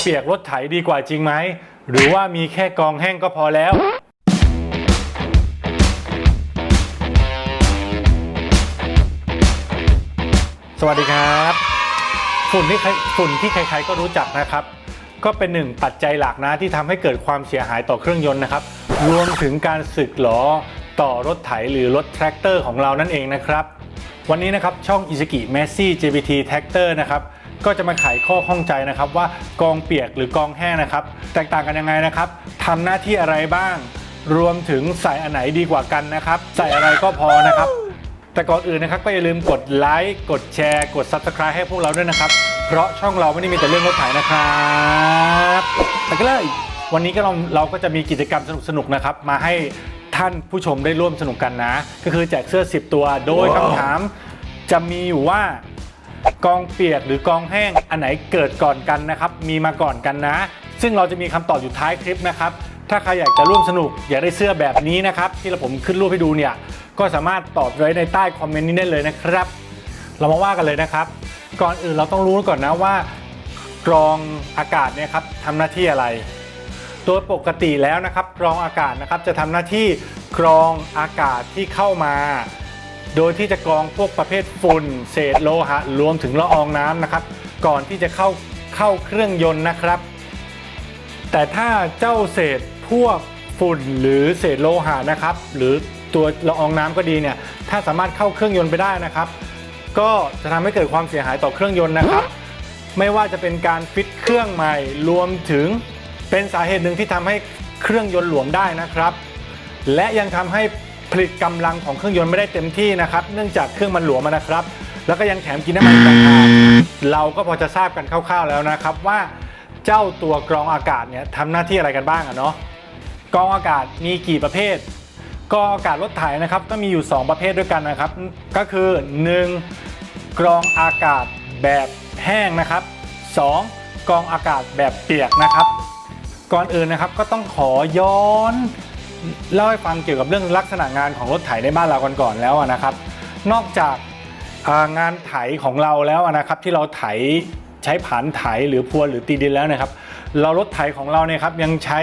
เปียกรถไถดีกว่าจริงไหม หรือว่ามีแค่กองแห้งก็พอแล้วสวัสดีครับฝุ่นที่ใครฝุ่นที่ใครๆก็รู้จักนะครับ ก็เป็นหนึ่งปัจจัยหลักนะที่ทำให้เกิดความเสียหายต่อเครื่องยนต์นะครับ รวมถึงการสึกหลอต่อรถไถหรือรถแทรกเตอร์ของเรานั่นเองนะครับ วันนี้นะครับช่อง i z u k i m e s s i JPT Tractor นะครับ ก็จะมาไขข้อข้องใจนะครับว่ากองเปียกหรือกองแห้งนะครับ แตกต่างกันยังไงนะครับทำหน้าที่อะไรบ้าง รวมถึงใส่อันไหนดีกว่ากันนะครับ ใส่อะไรก็พอนะครับ แต่ก่อนอื่นนะครับก็อย่าลืมกดไลค์กดแชร์กด Subscribe ให้พวกเราด้วยนะครับ เพราะช่องเราไม่ได้มีแต่เรื่องรถไถนะครับไปกันเลยวันนี้ก็เราเราก็จะมีกิจกรรมสนุกๆนะครับ มาให้ท่านผู้ชมได้ร่วมสนุกกันนะ ก็คือแจกเสื้อ 10 ตัว โดยคำถามจะมีอยู่ว่า กองเปียกหรือกองแห้งอันไหนเกิดก่อนกันนะครับ มีมาก่อนกันนะ ซึ่งเราจะมีคำตอบอยู่ท้ายคลิปนะครับ ถ้าใครอยากจะร่วมสนุกอยากได้เสื้อแบบนี้นะครับ ที่เราผมขึ้นรูปให้ดูเนี่ยก็สามารถตอบไว้ในใต้คอมเมนต์นี้ได้เลยนะครับ เรามาว่ากันเลยนะครับ ก่อนอื่นเราต้องรู้ก่อนนะว่ากรองอากาศเนี่ยครับทำหน้าที่อะไร โดยปกติแล้วนะครับกรองอากาศนะครับจะทำหน้าที่กรองอากาศที่เข้ามา โดยที่จะกรองพวกประเภทฝุ่นเศษโลหะรวมถึงละอองน้ำนะครับ ก่อนที่จะเข้าเข้าเครื่องยนต์นะครับ แต่ถ้าเจ้าเศษพวกฝุ่นหรือเศษโลหะนะครับ หรือตัวละอองน้ำก็ดีเนี่ยถ้าสามารถเข้าเครื่องยนต์ไปได้นะครับ ก็จะทำให้เกิดความเสียหายต่อเครื่องยนต์นะครับ ไม่ว่าจะเป็นการฟิตเครื่องใหม่รวมถึงเป็นสาเหตุหนึ่งที่ทำให้เครื่องยนต์หลวมได้นะครับ และยังทำให้ ผลิตกำลังของเครื่องยนต์ไม่ได้เต็มที่นะครับ เนื่องจากเครื่องมันหลวมอะนะครับ แล้วก็ยังแถมกินน้ำมันอีกต่างหากเราก็พอจะทราบกันคร่าวๆแล้วนะครับ ว่าเจ้าตัวกรองอากาศเนี่ยทำหน้าที่อะไรกันบ้างอะเนาะกรองอากาศมีกี่ประเภท กรองอากาศรถไถนะครับก็มีอยู่ 2 ประเภทด้วยกันนะครับ ก็คือ 1. กรองอากาศแบบแห้งนะครับ 2. กรองอากาศแบบเปียกนะครับ ก่อนอื่นนะครับก็ต้องขอย้อน เล่าให้ฟังเกี่ยวกับเรื่องลักษณะงานของรถไถในบ้านเรากันก่อนแล้วนะครับ นอกจากงานไถของเราแล้วนะครับ ที่เราไถใช้ผานไถหรือพวนหรือตีดินแล้วนะครับ เรารถไถของเราเนี่ยครับยังใช้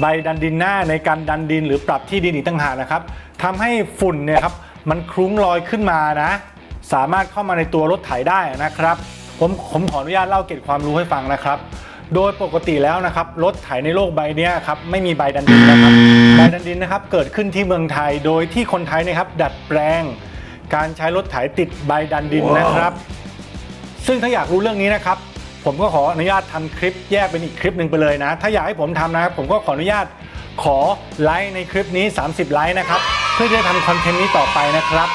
ใบดันดินหน้าในการดันดินหรือปรับที่ดินอีกต่างหากนะครับทำให้ฝุ่นเนี่ยครับมันคลุ้งลอยขึ้นมานะ สามารถเข้ามาในตัวรถไถได้นะครับ ผมผมขออนุญาตเล่าเกร็ดความรู้ให้ฟังนะครับ โดยปกติแล้วนะครับรถไถในโลกใบเนี้ยครับไม่มีใบดันดินนะครับใบดันดินนะครับเกิดขึ้นที่เมืองไทยโดยที่คนไทยนะครับดัดแปลง การใช้รถไถติดใบดันดินนะครับ ซึ่งถ้าอยากรู้เรื่องนี้นะครับ ผมก็ขออนุญาตทำคลิปแยกเป็นอีกคลิปหนึ่งไปเลยนะ ถ้าอยากให้ผมทำนะครับผมก็ขออนุญาตขอไลค์ในคลิปนี้ 30 ไลค์นะครับเพื่อจะทำคอนเทนต์นี้ต่อไปนะครับ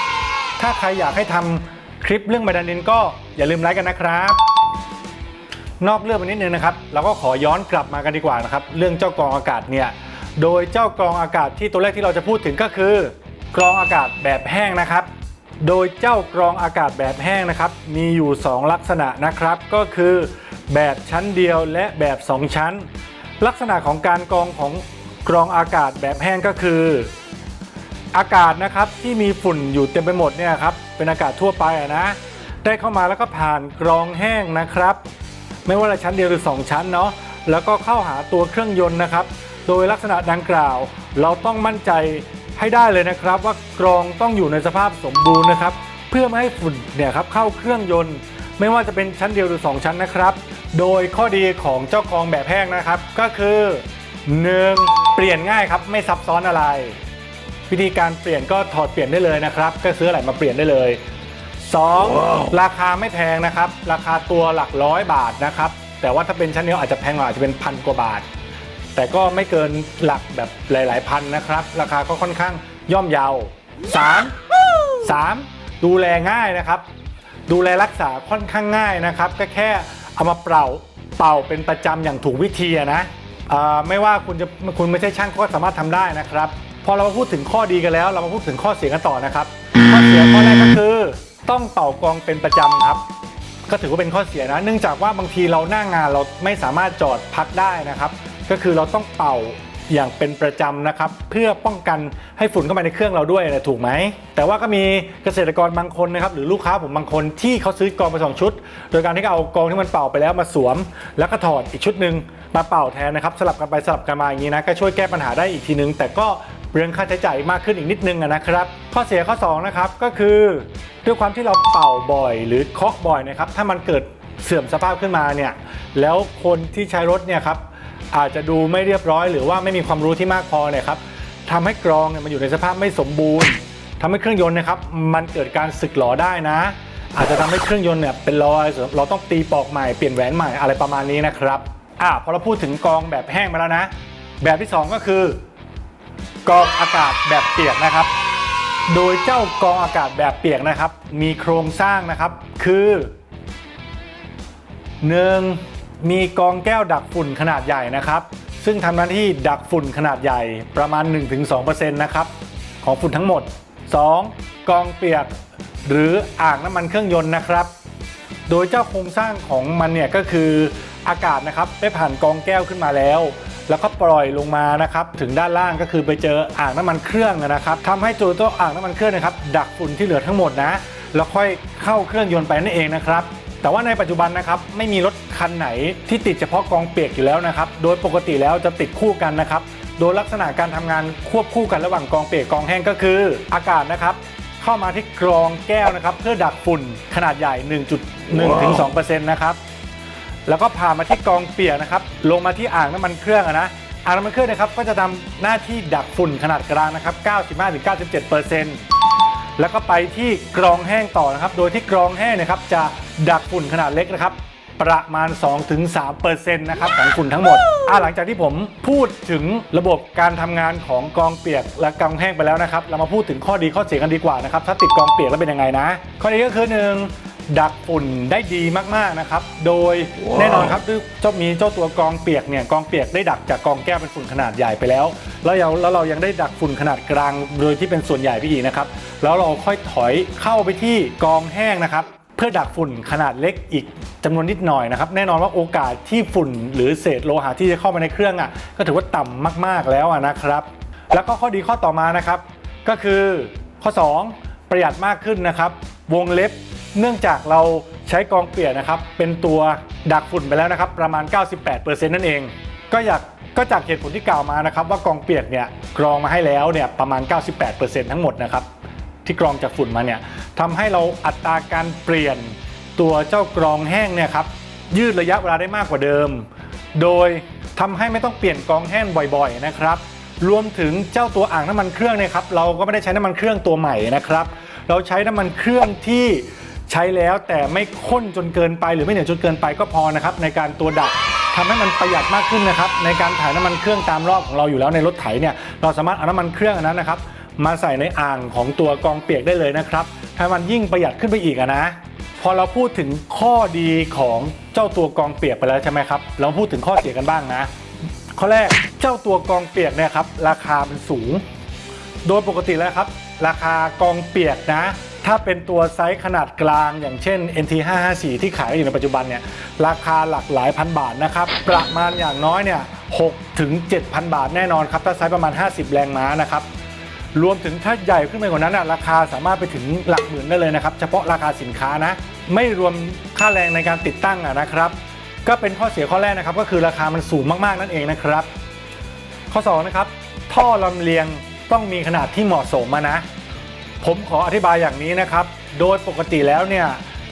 ถ้าใครอยากให้ทำคลิปเรื่องใบดันดินก็อย่าลืมไลค์กันนะครับ นอกเรื่องไปนิดนึงนะครับ เราก็ขอย้อนกลับมากันดีกว่านะครับ เรื่องเจ้ากรองอากาศเนี่ย โดยเจ้ากรองอากาศที่ตัวแรกที่เราจะพูดถึงก็คือ กรองอากาศแบบแห้งนะครับ โดยเจ้ากรองอากาศแบบแห้งนะครับ มีอยู่ 2 ลักษณะนะครับ ก็คือแบบชั้นเดียวและแบบ 2 ชั้น ลักษณะของการกรองของกรองอากาศแบบแห้งก็คือ อากาศนะครับที่มีฝุ่นอยู่เต็มไปหมดเนี่ยครับเป็นอากาศทั่วไปอะนะ ได้เข้ามาแล้วก็ผ่านกรองแห้งนะครับ ไม่ว่าจะชั้นเดียวหรือ 2 ชั้นเนาะแล้วก็เข้าหาตัวเครื่องยนต์นะครับ โดยลักษณะดังกล่าว เราต้องมั่นใจให้ได้เลยนะครับ ว่ากรองต้องอยู่ในสภาพสมบูรณ์นะครับ เพื่อไม่ให้ฝุ่นเนี่ยครับเข้าเครื่องยนต์ ไม่ว่าจะเป็นชั้นเดียวหรือ 2 ชั้นนะครับ โดยข้อดีของเจ้ากรองแบบแห้งนะครับ ก็คือ 1. เปลี่ยนง่ายครับไม่ซับซ้อนอะไร วิธีการเปลี่ยนก็ถอดเปลี่ยนได้เลยนะครับ ก็ซื้ออะไรมาเปลี่ยนได้เลย 2. ราคาไม่แพงนะครับ ราคาตัวหลักร้อยบาทนะครับ แต่ว่าถ้าเป็นชั้นเดียวอาจจะแพงกว่าอาจจะเป็นพันกว่าบาท แต่ก็ไม่เกินหลักแบบหลาย ๆ พันนะครับ ราคาก็ค่อนข้างย่อมเยา 3. 3. ดูแลง่ายนะครับ ดูแลรักษาค่อนข้างง่ายนะครับ ก็แค่เอามาเป่าเป่าเป็นประจำอย่างถูกวิธีอะนะอ่าไม่ว่าคุณจะคุณไม่ใช่ช่างก็สามารถทำได้นะครับ พอเรามาพูดถึงข้อดีกันแล้ว เรามาพูดถึงข้อเสียกันต่อนะครับ ข้อเสียข้อแรกก็คือ ต้องเป่ากองเป็นประจำครับ ก็ถือว่าเป็นข้อเสียนะ เนื่องจากว่าบางทีเราหน้างานเราไม่สามารถจอดพักได้นะครับ ก็คือเราต้องเป่าอย่างเป็นประจำนะครับ เพื่อป้องกันให้ฝุ่นเข้ามาในเครื่องเราด้วยนะถูกไหม แต่ว่าก็มีเกษตรกรบางคนนะครับ หรือลูกค้าผมบางคนที่เขาซื้อกองไปสองชุด โดยการที่เเอากองที่มันเป่าไปแล้วมาสวม แล้วก็ถอดอีกชุดหนึ่งมาเป่าแทนนะครับ สลับกันไปสลับกันมาอย่างนี้นะก็ช่วยแก้ปัญหาได้อีกทีนึง แต่ก็ เรื่องค่าใช้จ่ายมากขึ้นอีกนิดนึงนะครับ ข้อเสียข้อสองนะครับก็คือด้วยความที่เราเป่าบ่อยหรือเคาะบ่อยนะครับถ้ามันเกิดเสื่อมสภาพขึ้นมาเนี่ยแล้วคนที่ใช้รถเนี่ยครับอาจจะดูไม่เรียบร้อย หรือว่าไม่มีความรู้ที่มากพอเนี่ยครับทำให้กรองเนี่ยมันอยู่ในสภาพไม่สมบูรณ์ทำให้เครื่องยนต์นะครับมันเกิดการสึกหรอได้นะ อาจจะทำให้เครื่องยนต์เนี่ยเป็นรอยเราต้องตีปอกใหม่เปลี่ยนแหวนใหม่อะไรประมาณนี้นะครับอะพอเราพูดถึงกรองแบบแห้งมาแล้วนะ แบบที่สองก็คือ กองอากาศแบบเปียกนะครับ โดยเจ้ากองอากาศแบบเปียกนะครับ มีโครงสร้างนะครับคือ 1. มีกองแก้วดักฝุ่นขนาดใหญ่นะครับ ซึ่งทำหน้าที่ดักฝุ่นขนาดใหญ่ประมาณ 1-2%นะครับของฝุ่นทั้งหมด 2. กองเปียกหรืออ่างน้ำมันเครื่องยนต์นะครับ โดยเจ้าโครงสร้างของมันเนี่ยก็คืออากาศนะครับได้ผ่านกองแก้วขึ้นมาแล้ว แล้วก็ปล่อยลงมานะครับถึงด้านล่างก็คือไปเจออ่างน้ำมันเครื่องนะครับทำให้ตัวตัวอ่างน้ำมันเครื่องนะครับดักฝุ่นที่เหลือทั้งหมดนะแล้วค่อยเข้าเครื่องยนต์ไปนั่นเองนะครับแต่ว่าในปัจจุบันนะครับไม่มีรถคันไหนที่ติดเฉพาะกองเปียกอยู่แล้วนะครับโดยปกติแล้วจะติดคู่กันนะครับโดยลักษณะการทำงานควบคู่กันระหว่างกองเปียกกองแห้งก็คือ อากาศนะครับเข้ามาที่กรองแก้วนะครับเพื่อดักฝุ่นขนาดใหญ่ 1.1ถึง2%นะครับ แล้วก็ผ่ามาที่กองเปียกนะครับ ลงมาที่อ่างน้ำมันเครื่องอะนะ อ่างน้ำมันเครื่องนะครับก็จะทำหน้าที่ดักฝุ่นขนาดกลางนะครับ 95-97%แล้วก็ไปที่กรองแห้งต่อนะครับ โดยที่กรองแห้งนะครับจะดักฝุ่นขนาดเล็กนะครับ ประมาณ 2-3%นะครับของฝุ่นทั้งหมดอ่าหลังจากที่ผมพูดถึงระบบการทำงานของกองเปียกและกองแห้งไปแล้วนะครับ เรามาพูดถึงข้อดีข้อเสียกันดีกว่านะครับ ถ้าติดกองเปียกแล้วเป็นยังไงนะ ข้อดีก็คือหนึ่ง ดักฝุ่นได้ดีมากๆนะครับ โดยแน่นอนครับด้วยเจ้ามีเจ้าตัวกองเปียกเนี่ยกองเปียกได้ดักจากกองแก้วเป็นฝุ่นขนาดใหญ่ไปแล้ว แล้วเราแล้วเรายังได้ดักฝุ่นขนาดกลางโดยที่เป็นส่วนใหญ่พี่อีนะครับ แล้วเราค่อยถอยเข้าไปที่กองแห้งนะครับ เพื่อดักฝุ่นขนาดเล็กอีกจำนวนนิดหน่อยนะครับ แน่นอนว่าโอกาสที่ฝุ่นหรือเศษโลหะที่จะเข้ามาในเครื่องอะก็ถือว่าต่ำมากๆแล้วอะนะครับ แล้วก็ข้อดีข้อต่อมานะครับ ก็คือข้อ 2 ประหยัดมากขึ้นนะครับ วงเล็บ เนื่องจากเราใช้กองเปียกนะครับ เป็นตัวดักฝุ่นไปแล้วนะครับ ประมาณ 98%นั่นเอง ก็อยากก็จากเหตุผลที่กล่าวมานะครับ ว่ากองเปียกเนี่ยกรองมาให้แล้วเนี่ยประมาณ 98%ทั้งหมดนะครับ ที่กรองจากฝุ่นมาเนี่ยทำให้เราอัตราการเปลี่ยนตัวเจ้ากรองแห้งเนี่ยครับยืดระยะเวลาได้มากกว่าเดิม โดยทำให้ไม่ต้องเปลี่ยนกรองแห้งบ่อยๆนะครับ รวมถึงเจ้าตัวอ่างน้ำมันเครื่องเนี่ยครับเราก็ไม่ได้ใช้น้ำมันเครื่องตัวใหม่นะครับ เราใช้น้ำมันเครื่องที่ ใช้แล้วแต่ไม่ข้นจนเกินไปหรือไม่เหนียวจนเกินไปก็พอนะครับในการตัวดักทำให้มันประหยัดมากขึ้นนะครับในการถ่ายน้ำมันเครื่องตามรอบของเราอยู่แล้วในรถไถเนี่ยเราสามารถเอาน้ำมันเครื่องนั้นนะครับ มาใส่ในอ่างของตัวกองเปียกได้เลยนะครับให้มันยิ่งประหยัดขึ้นไปอีกนะ พอเราพูดถึงข้อดีของเจ้าตัวกองเปียกไปแล้วใช่ไหมครับเราพูดถึงข้อเสียกันบ้างนะ ข้อแรกเจ้าตัวกองเปียกเนี่ยครับราคามันสูง โดยปกติแล้วครับ ราคากองเปียกนะ ถ้าเป็นตัวไซส์ขนาดกลาง อย่างเช่น NT 554ที่ขายอยู่ในปัจจุบันเนี่ยราคาหลักหลายพันบาทนะครับ ประมาณอย่างน้อยเนี่ย6ถึง7,000 บาทแน่นอนครับ ถ้าไซส์ประมาณ 50 แรงม้านะครับรวมถึงถ้าใหญ่ขึ้นไปกว่านั้นน่ะราคาสามารถไปถึงหลักหมื่นได้เลยนะครับ เฉพาะราคาสินค้านะ ไม่รวมค่าแรงในการติดตั้งะนะครับ ก็เป็นข้อเสียข้อแรกนะครับ ก็คือราคามันสูงมากๆนั่นเองนะครับ ข้อ2นะครับท่อลำเลียงต้องมีขนาดที่เหมาะสมอะนะ ผมขออธิบายอย่างนี้นะครับ โดยปกติแล้วเนี่ย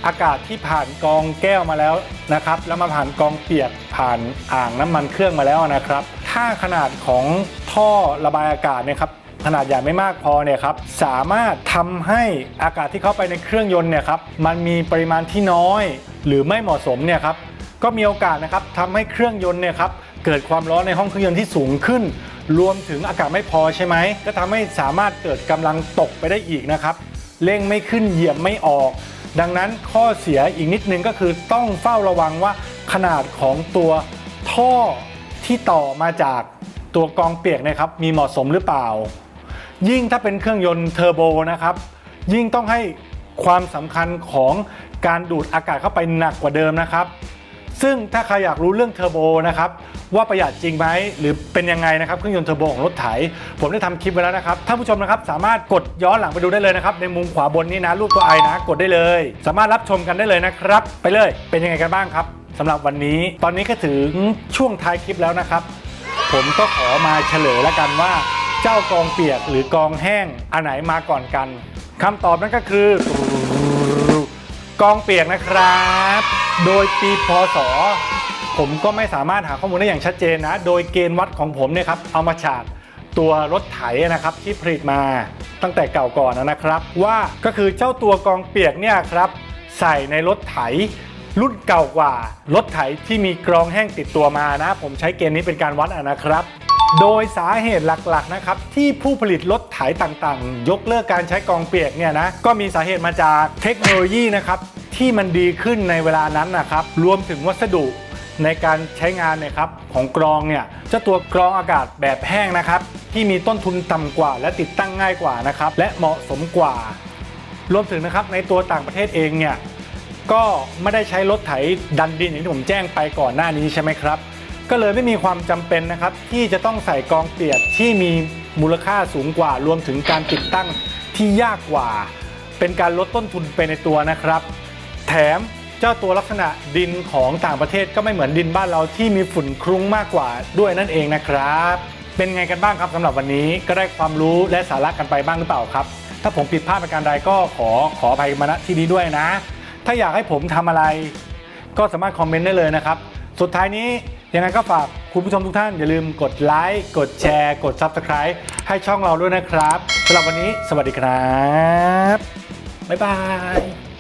อากาศที่ผ่านกรองแก้วมาแล้วนะครับ แล้วมาผ่านกรองเปียกผ่านอ่างน้ำมันเครื่องมาแล้วนะครับ ถ้าขนาดของท่อระบายอากาศเนะครับขนาดใหญ่ไม่มากพอเนี่ยครับสามารถทำให้อากาศที่เข้าไปในเครื่องยนต์เนี่ยครับมันมีปริมาณที่น้อย หรือไม่เหมาะสมเนี่ยครับก็มีโอกาสนะครับทำให้เครื่องยนต์เนี่ยครับเกิดความร้อนในห้องเครื่องยนต์ที่สูงขึ้นรวมถึงอากาศไม่พอใช่ไหม ก็ทำให้สามารถเกิดกำลังตกไปได้อีกนะครับ เร่งไม่ขึ้นเหยียบไม่ออก ดังนั้นข้อเสียอีกนิดนึงก็คือต้องเฝ้าระวังว่าขนาดของตัวท่อที่ต่อมาจากตัวกองเปียกนะครับมีเหมาะสมหรือเปล่า ยิ่งถ้าเป็นเครื่องยนต์เทอร์โบนะครับ ยิ่งต้องให้ความสำคัญของการดูดอากาศเข้าไปหนักกว่าเดิมนะครับ ซึ่งถ้าใครอยากรู้เรื่องเทอร์โบนะครับว่าประหยัดจริงไหมหรือเป็นยังไงนะครับเครื่องยนต์เทอร์โบของรถไถ ผมได้ทำคลิปไว้แล้วนะครับท่านผู้ชมนะครับสามารถกดย้อนหลังไปดูได้เลยนะครับในมุมขวาบนนี้นะรูปตัวไอนะกดได้เลย สามารถรับชมกันได้เลยนะครับ ไปเลยเป็นยังไงกันบ้างครับสำหรับวันนี้ตอนนี้ก็ถึงช่วงท้ายคลิปแล้วนะครับ ผมก็ขอมาเฉลยแล้วกันว่า เจ้ากองเปียกหรือกองแห้งอันไหนมาก่อนกันคำตอบนั่นก็คือ กองเปียกนะครับ โดยปีพศ ผมก็ไม่สามารถหาข้อมูลได้อย่างชัดเจนนะ โดยเกณฑ์วัดของผมเนี่ยครับเอามาฉาดตัวรถไถนะครับที่ผลิตมาตั้งแต่เก่าก่อนนะครับ ว่าก็คือเจ้าตัวกองเปียกเนี่ยครับใส่ในรถไถรุ่นเก่ากว่ารถไถที่มีกรองแห้งติดตัวมานะ ผมใช้เกณฑ์นี้เป็นการวัดนะครับ โดยสาเหตุหลักๆนะครับที่ผู้ผลิตรถไถต่างๆ ยกเลิกการใช้กองเปียกเนี่ยนะก็มีสาเหตุมาจากเทคโนโลยีนะครับที่มันดีขึ้นในเวลานั้นนะครับรวมถึงวัสดุในการใช้งานเนี่ยครับของกรองเนี่ยเจ้าตัวกรองอากาศแบบแห้งนะครับที่มีต้นทุนต่ำกว่า และติดตั้งง่ายกว่านะครับและเหมาะสมกว่า รวมถึงนะครับในตัวต่างประเทศเองเนี่ยก็ไม่ได้ใช้รถไถดันดินอย่างที่ผมแจ้งไปก่อนหน้านี้ใช่ไหมครับ ก็เลยไม่มีความจำเป็นนะครับ ที่จะต้องใส่กองเปียกที่มีมูลค่าสูงกว่า รวมถึงการติดตั้งที่ยากกว่า เป็นการลดต้นทุนไปในตัวนะครับ แถมเจ้าตัวลักษณะดินของต่างประเทศก็ไม่เหมือนดินบ้านเราที่มีฝุ่นคลุ้งมากกว่าด้วยนั่นเองนะครับ เป็นไงกันบ้างครับสำหรับวันนี้ก็ได้ความรู้และสาระกันไปบ้างหรือเปล่าครับ ถ้าผมผิดพลาดประการใดก็ขอขออภัยมาณที่นี้ด้วยนะ ถ้าอยากให้ผมทำอะไร ก็สามารถคอมเมนต์ได้เลยนะครับ สุดท้ายนี้ ยังไงก็ฝากคุณผู้ชมทุกท่านอย่าลืมกดไลค์กดแชร์ กด Subscribe ให้ช่องเราด้วยนะครับสำหรับวันนี้ สวัสดีครับ บ๊ายบาย